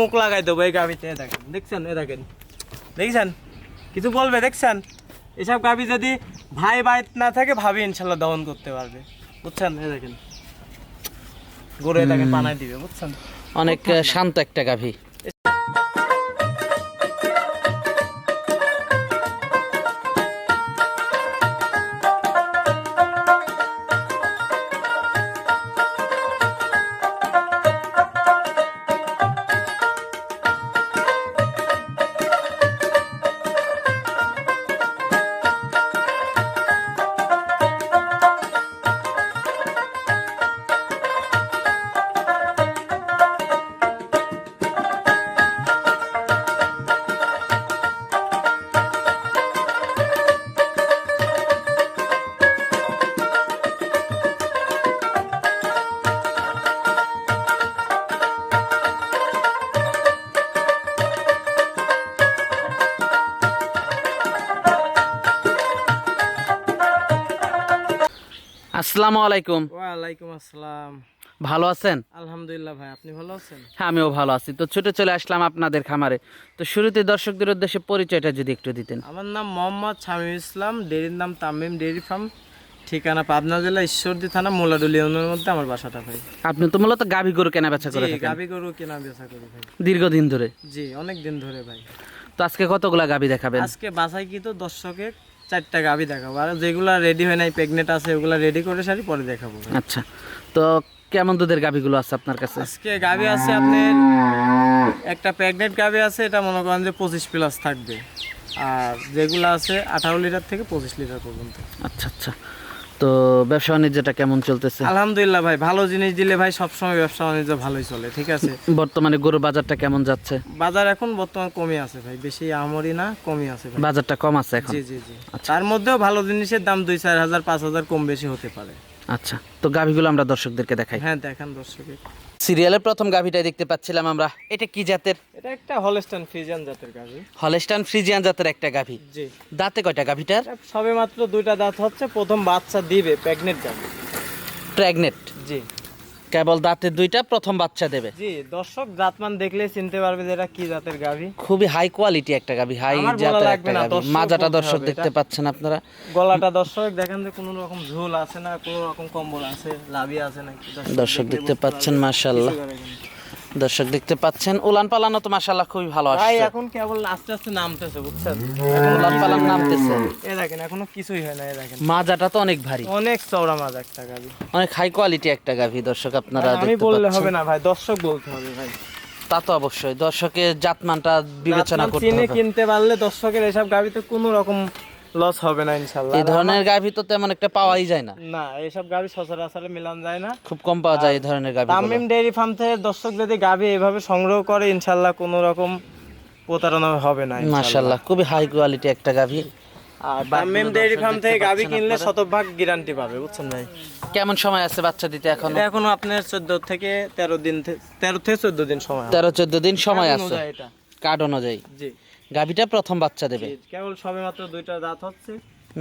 মুখ লাগাই দেবো এই গাভিতে দেখেন দেখছেন এ দেখেন দেখছেন? কিছু বলবে দেখছেন? এসব গাভি যদি ভাই ভাই না থাকে ভাবি ইনশাল্লাহ দহন করতে পারবে। বুঝছেন? এ দেখেন। গরু এটাকে দেখেন বানাই দিবে বুঝছেন? অনেক শান্ত একটা গাভী। আসসালামু আলাইকুম। ওয়ালাইকুম আসসালাম। ভালো আছেন? আলহামদুলিল্লাহ ভাই আপনি ভালো আছেন? হ্যাঁ আমিও ভালো আছি। তো ছুটে চলে আসলাম আপনাদের খামারে। তো শুরুতে দর্শকদের উদ্দেশ্যে পরিচয়টা যদি একটু দিতেন। আমার নাম মোহাম্মদ শামীম ইসলাম ডেরির নাম তামিম ডেয়ারি ফার্ম ঠিকানা পাবনা জেলা ঈশ্বরদী থানা মোলাডুলি ইউনিয়নের মধ্যে আমার বাসাটা ভাই। আপনি তো মূলত গাভী গরু কেনা বেচা করে থাকেন। গাবি গরু কেনা বেচা করি ভাই। দীর্ঘদিন ধরে? জি অনেক দিন ধরে ভাই। তো আজকে কতগুলা গাভী দেখাবেন? আজকে বাসায় কি তো দর্শকে চারটা গাবি দেখাবো। আর যেগুলো রেডি হয় নাই প্রেগনেন্ট আছে ওগুলো রেডি করে সারি পরে দেখাবো। আচ্ছা তো কেমন দুধের গাভীগুলো আছে আপনার কাছে? আজকে গাবি আছে আপনার একটা প্রেগনেন্ট গাবি আছে এটা মনে করেন যে পঁচিশ প্লাস থাকবে। আর যেগুলো আছে আঠারো লিটার থেকে পঁচিশ লিটার পর্যন্ত। আচ্ছা আচ্ছা। তো ব্যবসা বাণিজ্যটা কেমন চলতেছে? আলহামদুলিল্লাহ ভাই ভালো জিনিস দিলে ভাই সবসময় ব্যবসা বাণিজ্য ভালোই চলে ঠিক আছে? বর্তমানে গরুর বাজারটা কেমন যাচ্ছে? বাজার এখন বর্তমান কমই আছে ভাই বেশি আমরি না কমই আছে ভাই। বাজারটা কম আছে এখন? জি জি জি। তার মধ্যেও ভালো জিনিসের দাম দুই চার হাজার পাঁচ হাজার কম বেশি হতে পারে। আচ্ছা তো গাভীগুলো আমরা দর্শকদেরকে দেখাই। হ্যাঁ দেখান দর্শকে সিরিয়ালের প্রথম গাভীটাই দেখতে পাচ্ছিলাম আমরা। এটা কি জাতের? এটা একটা হলস্টান ফ্রিজিয়ান জাতের গাভী। হলস্টান ফ্রিজিয়ান জাতের একটা গাভী। জি। দাঁতে কয়টা গাভীটার? সবে মাত্র দুইটা দাঁত হচ্ছে প্রথম বাচ্চা দিবে প্রেগনেন্ট গাভি। প্রেগনেন্ট জি। কেবল দাঁতের দুইটা প্রথম বাচ্চা দেবে। জি দর্শক জাতমান দেখলে চিনতে পারবে যে এটা কি জাতের গাভী। খুবই হাই কোয়ালিটি একটা গাভী হাই জাতের একটা গাভী। মাজাটা দর্শক দেখতে পাচ্ছেন আপনারা। গলাটা দর্শক দেখেন যে কোনো রকম ঝোল আছে না কোনো রকম কম্বল আছে লাভি আছে নাকি? দর্শক দেখতে পাচ্ছেন। মাশাআল্লাহ। দর্শক দেখতে পাচ্ছেন উলান পালানো তো মাশাআল্লাহ খুবই ভালো ভাই আসছে। এখন কেবল আস্তে আস্তে নামতেছে বুঝছেন? উলান পালান নামতেছে। এ দেখেন এখনও কিছুই হয় না এ দেখেন। মাজাটা তো অনেক ভারী। অনেক চওড়া মাজা একটা গাভি। অনেক হাই কোয়ালিটি একটা গাভী দর্শক আপনারা দেখতে পাচ্ছেন আমি বললে হবে না ভাই দর্শক বলতে হবে ভাই। তা তো অবশ্যই দর্শকের জাতমানটা বিবেচনা করতে চিনে হবে। কিনতে পারলে দর্শকের এসব গাভিতে কোনো রকম লস হবে না ইনশাল্লাহ। এই ধরনের গাভী তো তেমন একটা পাওয়াই যায় না। না গাভি সচরাচর মিলান যায় না। খুব কম পাওয়া যায় এই ধরনের গাভী তামিম ডেয়ারি ফার্ম থেকে দর্শক যদি গাভি এভাবে সংগ্রহ করে ইনশাল্লাহ কোনো রকম প্রতারণা হবে না। মাশাআল্লাহ খুবই হাই কোয়ালিটি একটা গাভী। আর তামিম ডেয়ারি ফার্ম থেকে গাভি কিনলে শতভাগ গ্যারান্টি পাবে বুঝছেন ভাই? কেমন সময় আছে বাচ্চা দিতে এখন? এখনও আপনার চোদ্দ থেকে তেরো দিন থে- তেরো থেকে চোদ্দ দিন সময় আছে। তেরো চোদ্দ দিন সময় আছে। এটা। কার্ড অনুযায়ী। জি। গাভীটা প্রথম বাচ্চা দেবে। কেবল সবে মাত্র দুইটা দাঁত হচ্ছে।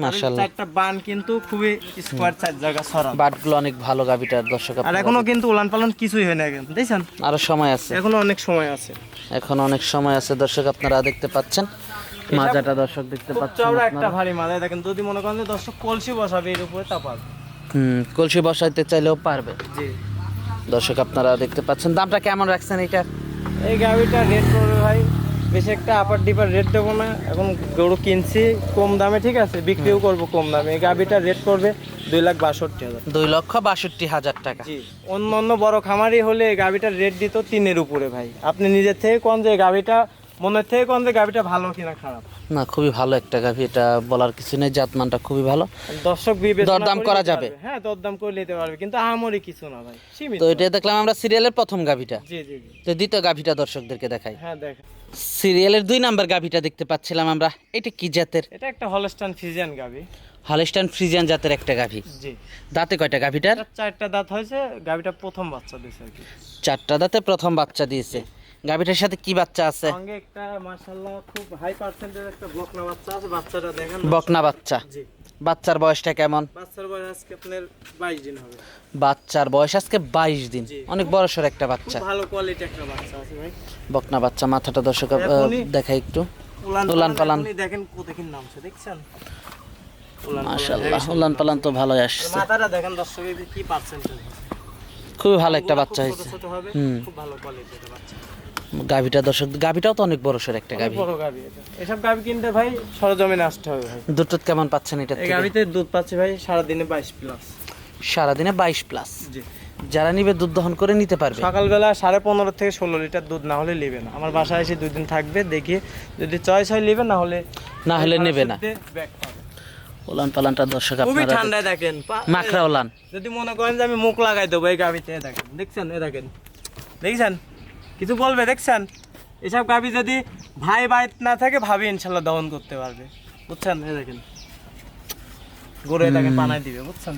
মাশাআল্লাহ। চারটা বান কিন্তু খুবই স্কোয়ার চার জায়গা বাটগুলো অনেক ভালো গাভীটার দর্শক আর এখনও কিন্তু উলান পালন কিছুই হয় না কিন্তু দেখছেন? আরও সময় আছে। এখনও অনেক সময় আছে। এখন অনেক সময় আছে দর্শক আপনারা দেখতে পাচ্ছেন। মাজাটা দর্শক দেখতে পাচ্ছেন চওড়া একটা ভারী মাথায় দেখেন যদি মনে করেন দর্শক কলসি বসাবে এর উপরে তা পারবে। হুম কলসি বসাইতে চাইলেও পারবে। জি। দর্শক আপনারা দেখতে পাচ্ছেন। দামটা কেমন রাখছেন এটা এই গাড়িটা রেট করবে ভাই। বেশি একটা আপার ডিপার রেট দেবো না। এখন গরু কিনছি কম দামে ঠিক আছে? বিক্রিও করব কম দামে। এই গাড়িটা রেট করবে দুই লাখ বাষট্টি হাজার দুই লক্ষ বাষট্টি হাজার টাকা। জি। অন্য অন্য বড় খামারি হলে এই গাভিটার রেট দিত তিনের উপরে ভাই। আপনি নিজের থেকে কম যে গাভিটা মনের থেকে কোন যে গাভিটা ভালো কিনা খারাপ। না খুবই ভালো একটা গাভী এটা বলার কিছু নেই জাতমানটা খুবই ভালো। দর্শক দরদাম করা যাবে? হ্যাঁ দরদাম করে নিতে পারবে কিন্তু আহামরি কিছু না ভাই সীমিত। তো এটা দেখলাম আমরা সিরিয়ালের প্রথম গাভীটা। জি জি তো দ্বিতীয় গাভীটা দর্শকদেরকে দেখাই। হ্যাঁ দেখ। সিরিয়ালের দুই নাম্বার গাভীটা দেখতে পাচ্ছিলাম আমরা। এটা কি জাতের? এটা একটা হলস্টান ফিজিয়ান গাভি। হলস্টাইন ফ্রিজিয়ান জাতের একটা গাভী। জি। দাঁতে কয়টা গাভীটার? চারটা দাঁত হয়েছে গাভিটা প্রথম বাচ্চা দিয়েছে আর কি। চারটা দাঁতে প্রথম বাচ্চা দিয়েছে। গাভীটার সাথে কি বাচ্চা আছে? সঙ্গে একটা মাশাআল্লাহ খুব হাই পার্সেন্টের একটা বকনা বাচ্চা আছে। বাচ্চাটা দেখেন বকনা বাচ্চা? জি। বাচ্চার বয়সটা কেমন? বাচ্চার বয়স আজকে আপনার বাইশ দিন হবে। বাচ্চার বয়স আজকে বাইশ দিন। অনেক বড় সড় একটা খুব বাচ্চা ভালো কোয়ালিটি একটা বাচ্চা আছে ভাই। বকনা বাচ্চা মাথাটা দর্শক দেখাই একটু। উলান পালান। দেখেন নামছে দেখছেন? দেখেছেন? উলান পালান তো ভালোই আসছে। মাথাটা দেখেন দর্শক কি পার্সেন্টেজ খুবই ভালো একটা বাচ্চা হয়েছে। ছোট হবে খুব ভালো কোয়ালিটি একটা বাচ্চা। গাভীটা দর্শক গাভীটাও তো অনেক বড় সড় একটা গাভী। বড় গাভি এটা। এসব গাভি কিনতে ভাই সরজমিনে আসতে হবে ভাই। দুধ টুধ কেমন পাচ্ছেন এটা এই গাভিতে দুধ পাচ্ছে ভাই সারাদিনে বাইশ প্লাস। সারাদিনে বাইশ প্লাস। জি। যারা নিবে দুধ দহন করে নিতে পারবে। সকালবেলা সাড়ে পনেরো থেকে ষোলো লিটার দুধ না হলে নেবে না। আমার বাসায় এসে দুই দিন থাকবে দেখি যদি চয়েস হয় নেবে না হলে না হলে নেবে না। উলান পালানটা দর্শক আপনারা ঠান্ডায় দেখেন। মাখরা উলান যদি মনে করেন যে আমি মুখ লাগাই দেবো এই গাভিতে দেখেন দেখছেন? এ দেখেন। দেখছেন? কিছু বলবে দেখছেন? এসব গাভি যদি ভাই বাইত না থাকে ভাবি ইনশাল্লাহ দহন করতে পারবে। বুঝছেন? এ দেখেন। গরু দেখেন পানায় দিবে বুঝছেন?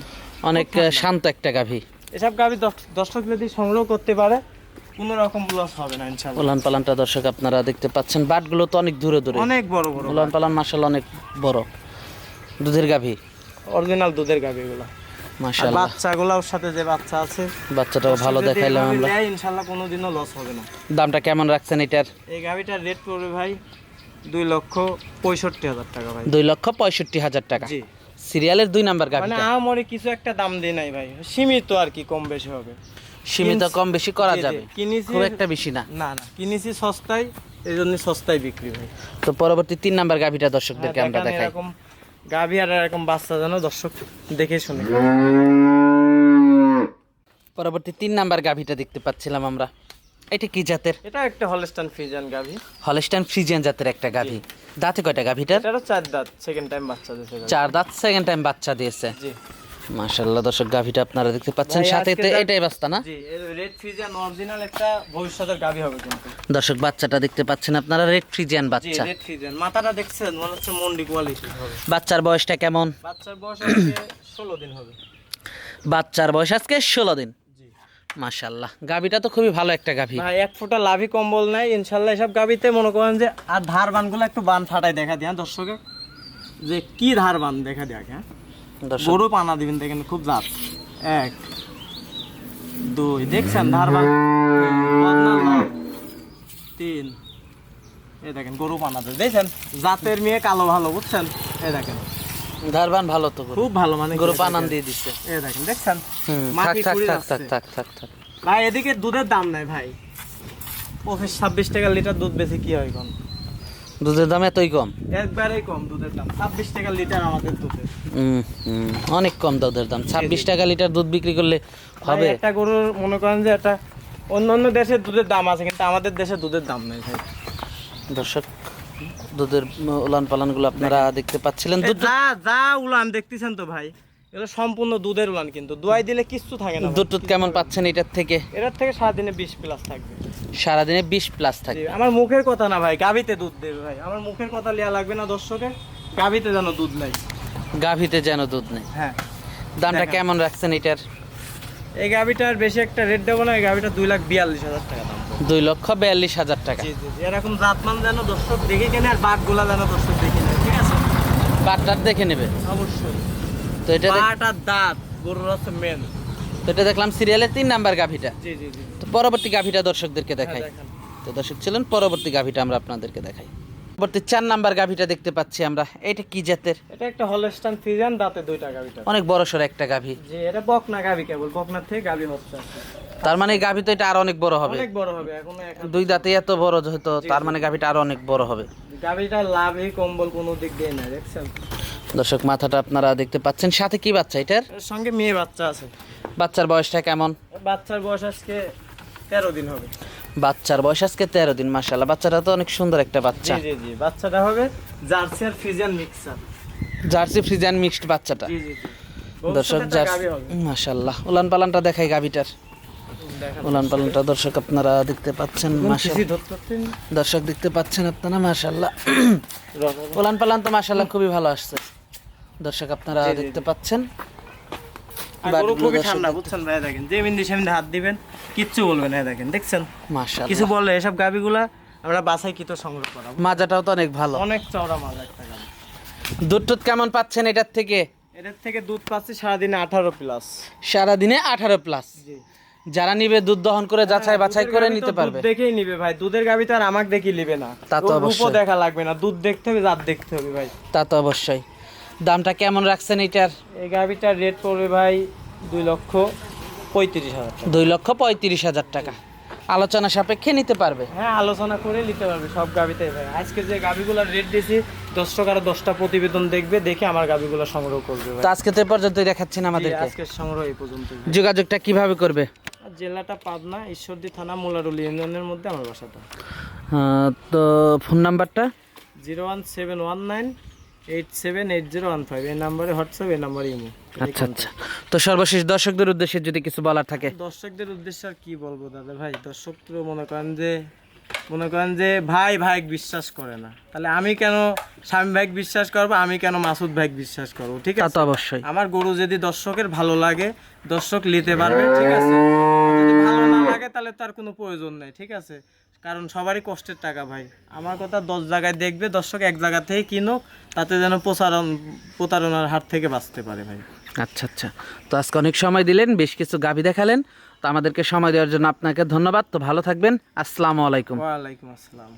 অনেক শান্ত একটা গাভী। এসব গাভি দর্শক যদি সংগ্রহ করতে পারে কোনো রকম লস হবে না উলান পালানটা দর্শক আপনারা দেখতে পাচ্ছেন বাটগুলো তো অনেক দূরে দূরে। অনেক বড় বড় উলান পালান মাসাল অনেক বড়। দুধের গাভী। অরিজিনাল দুধের গাভি গুলো মাসাল্লাহ বাচ্চাগুলোর সাথে যে বাচ্চা আছে বাচ্চাটাও ভালো দেখাইলাম আমরা। নেয়, কোনোদিনও লস হবে না। দামটা কেমন রাখছেন এটার? এই গাভিটার রেট পড়বে ভাই দুই লক্ষ পঁয়ষট্টি হাজার টাকা ভাই। দুই লক্ষ পঁয়ষট্টি হাজার টাকা। জি। সিরিয়ালের দুই নাম্বার মানে আমারে কিছু একটা দাম দিই নাই ভাই। সীমিত আর কি কম বেশি হবে। সীমিত কম বেশি করা যাবে। কিনেছি খুব একটা বেশি না। না না। কিনেছি সস্তায় এই জন্য সস্তায় বিক্রি ভাই তো পরবর্তী তিন নাম্বার গাভীটা দর্শকদেরকে আমরা হ্যাঁ, দেখাই। এরকম গাভি আর এরকম বাচ্চা যেন দর্শক দেখে শুনে। পরবর্তী তিন নাম্বার গাভিটা দেখতে পাচ্ছিলাম আমরা। এটা কি জাতের? এটা একটা হলস্টান ফ্রিজিয়ান গাভি। হলস্টাইন ফ্রিজিয়ান জাতের একটা গাভি। দাঁতে কয়টা গাভিটার? এটা চার দাঁত সেকেন্ড টাইম বাচ্চা দিয়েছে চার দাঁত সেকেন্ড টাইম বাচ্চা দিয়েছে। জি। মাশাল্লাহ দর্শক গাভীটা আপনারা দেখতে পাচ্ছেন সাথে এটাই বাস্তা না? জি রেড ফিজান অরিজিনাল একটা ভবিষ্যতের গাভি হবে কিন্তু। দর্শক বাচ্চাটা দেখতে পাচ্ছেন আপনারা রেড ফ্রিজিয়ান জি বাচ্চা। রেড ফিজান মাথাটা দেখছেন মনে হচ্ছে মন্ডি কোয়ালিটি হবে। বাচ্চার বয়সটা কেমন? বাচ্চার বয়স আজকে ষোলো দিন হবে। বাচ্চার বয়স আজকে ষোলো দিন। জি। মাশাল্লাহ গাভীটা তো খুবই ভালো একটা গাভী। ভাই এক ফোঁটা লাভই কম্বল নাই ইনশাল্লাহ এসব গাবিতে মনে করেন যে আর ধার বানগুলো একটু বান ফাটাই দেখা দিয়া দর্শকে? যে কি ধার বান দেখা দেখ হ্যাঁ? গরু পানা দিবেন দেখেন খুব জাত। এক দুই দেখছেন। তিন। এই দেখেন গরু পানা দেখছেন? জাতের মেয়ে কালো ভালো বুঝছেন? এই দেখেন। ধারবান ভালো তো খুব ভালো মানে গরু পানান দিয়ে দিচ্ছে এই দেখেন দেখছেন? থাক থাক থাক থাক থাক থাক থাক। ভাই এদিকে দুধের দাম নাই ভাই। পঁচিশ ছাব্বিশ টাকা লিটার দুধ বেশি কি হয় কোন দুধের দাম এতই কম? একবারেই কম দুধের দাম। ছাব্বিশ টাকা লিটার আমাদের দুধে হুম, হুম, অনেক কম দুধের দাম। ছাব্বিশ টাকা লিটার দুধ বিক্রি করলে হবে? একটা গরুর মনে করেন যে একটা অন্য অন্য দেশের দুধের দাম আছে কিন্তু আমাদের দেশে দুধের দাম নেই ভাই। দর্শক দুধের উলান পালানগুলো আপনারা দেখতে পাচ্ছিলেন। দুধ যা যা উলান দেখতেছেন তো ভাই এটা সম্পূর্ণ দুধের উলান কিন্তু। দুয়াই দিলে কিচ্ছু থাকে না দুধ কেমন পাচ্ছেন এটার থেকে? এটার থেকে সারাদিনে বিশ প্লাস থাকবে। সারাদিনে বিশ প্লাস থাকে আমার মুখের কথা না ভাই গাবিতে দুধ দেবে ভাই। আমার মুখের কথা লিয়া লাগবে না দর্শকের। গাবিতে যেন দুধ নাই। গাভীতে যেন দুধ নেই। হ্যাঁ। দামটা কেমন রাখছেন এটার? এই গাবিটার বেশি একটা রেট দেবো না এই গাবিটা দুই লাখ বিয়াল্লিশ হাজার টাকা দাম দুই লক্ষ বিয়াল্লিশ হাজার টাকা। এরকম জাতমান যেন দর্শক দেখে কেনে আর বাঘগুলা যেন দর্শক দেখে নেয় ঠিক আছে? বাটটার দেখে নেবে। অবশ্যই। তো এটা আর দাঁত গরুর হচ্ছে মেন তো এটা দেখলাম সিরিয়ালের তিন নাম্বার গাভীটা। জি জি জি। তো পরবর্তী গাভীটা দর্শকদেরকে দেখাই। হ্যাঁ, তো দর্শক ছিলেন পরবর্তী গাভীটা আমরা আপনাদেরকে দেখাই। পরবর্তী চার নাম্বার গাভীটা দেখতে পাচ্ছি আমরা। এটা কি জাতের? এটা একটা হলস্টান দাঁতে দুইটা গাবিটা অনেক বড় সড় একটা গাভী। জি এটা বকনা গাবি কেবল বকনার থেকে গাবি হচ্ছে তার মানে গাভী তো এটা আরও অনেক বড় হবে। অনেক বড় হবে এখন দুই দাঁতে এত বড় যেহেতু তার মানে গাভীটা আরও অনেক বড় হবে। গাবিটা লাভই কম্বল কোনো দিক দিয়ে নাই দেখছেন? দর্শক মাথাটা আপনারা দেখতে পাচ্ছেন। সাথে কি বাচ্চা এটার? সঙ্গে মেয়ে বাচ্চা আছে। বাচ্চার বয়সটা কেমন? বাচ্চার বয়স আজকে তেরো দিন হবে। বাচ্চার বয়স আজকে তেরো দিন মাসাল্লাহ বাচ্চাটা তো অনেক সুন্দর একটা বাচ্চা। জি জি বাচ্চাটা হবে জার্সি আর Friesian mixer. Jersey Friesian mixed বাচ্চাটা। জি জি জি। দর্শক জার্সি মাসাল্লাহ উলান পালানটা দেখাই গাভীটার। উলান পালানটা দর্শক আপনারা দেখতে পাচ্ছেন? দর্শক দেখতে পাচ্ছেন আপনারা মাশাল্লাহ উলান পালান তো মাশাল্লাহ খুবই ভালো আসছে। দর্শক আপনারা দেখতে পাচ্ছেন। গরু খুবই ঠান্ডা বুঝছেন? ভাই দেখেন যে মিন্দি সেমিন্দি হাত দিবেন কিচ্ছু বলবেন না দেখেন দেখছেন? মাশাআল্লাহ। কিছু বললে এসব গাবিগুলা আমরা বাসায় কিতো সংগ্রহ করাবো? মাজাটাও তো অনেক ভালো। অনেক চওড়া মাল একটা গাবি। দুধ টুধ কেমন পাচ্ছেন এটার থেকে? এটার থেকে দুধ পাচ্ছি সারাদিনে আঠারো প্লাস সারাদিনে আঠারো প্লাস যারা নিবে দুধ দহন করে যাচাই বাছাই করে নিতে পারবে। দেখেই নিবে ভাই দুধের গাবি তো আর আমাকে দেখি নিবে না। তা তো অবশ্যই। দেখা লাগবে না দুধ দেখতে হবে জাত দেখতে হবে ভাই। তা তো অবশ্যই। দামটা কেমন রাখছেন এটার? এই গাবিটার রেট পড়বে ভাই দুই লক্ষ পঁয়ত্রিশ হাজার দুই লক্ষ পঁয়ত্রিশ হাজার টাকা। আলোচনা সাপেক্ষে নিতে পারবে? হ্যাঁ আলোচনা করে নিতে পারবে সব গাবিতে ভাই। আজকে যে গাবিগুলোর রেট দিয়েছি দর্শক আরও দশটা প্রতিবেদন দেখবে দেখে আমার গাবিগুলো সংগ্রহ করবে তো আজকে তো পর্যন্তই দেখাচ্ছেন জি, আমাদেরকে। আজকের সংগ্রহ এই পর্যন্ত যোগাযোগটা কীভাবে করবে? জেলাটা পাবনা ঈশ্বরদী থানা মোলারুলি ইউনিয়নের মধ্যে আমার বাসাটা। তো ফোন নাম্বারটা? Zero one seven one nine eight seven eight zero one five এই নাম্বারে হোয়াটসঅ্যাপ এই নাম্বারে ইমো। আচ্ছা আচ্ছা। তো সর্বশেষ দর্শকদের উদ্দেশ্যে যদি কিছু বলার থাকে। দর্শকদের উদ্দেশ্যে আর কি বলব দাদা ভাই? দর্শক তো মনে করেন যে মনে করেন যে ভাই ভাই বিশ্বাস করে না। তাহলে আমি কেন স্বামী ভাই বিশ্বাস করব আমি কেন মাসুদ ভাই বিশ্বাস করব ঠিক আছে? অবশ্যই। আমার গরু যদি দর্শকের ভালো লাগে দর্শক নিতে পারবে ঠিক আছে? তাহলে তার কোনো প্রয়োজন নেই ঠিক আছে? কারণ সবারই কষ্টের টাকা ভাই। আমার কথা দশ জায়গায় দেখবে দর্শক এক জায়গা থেকে কিনুক তাতে যেন প্রচারণ প্রতারণার হাত থেকে বাঁচতে পারে ভাই। আচ্ছা আচ্ছা। তো আজকে অনেক সময় দিলেন বেশ কিছু গাভী দেখালেন। তো আমাদেরকে সময় দেওয়ার জন্য আপনাকে ধন্যবাদ। তো ভালো থাকবেন। আসসালামু আলাইকুম। ওয়ালাইকুম আসসালাম।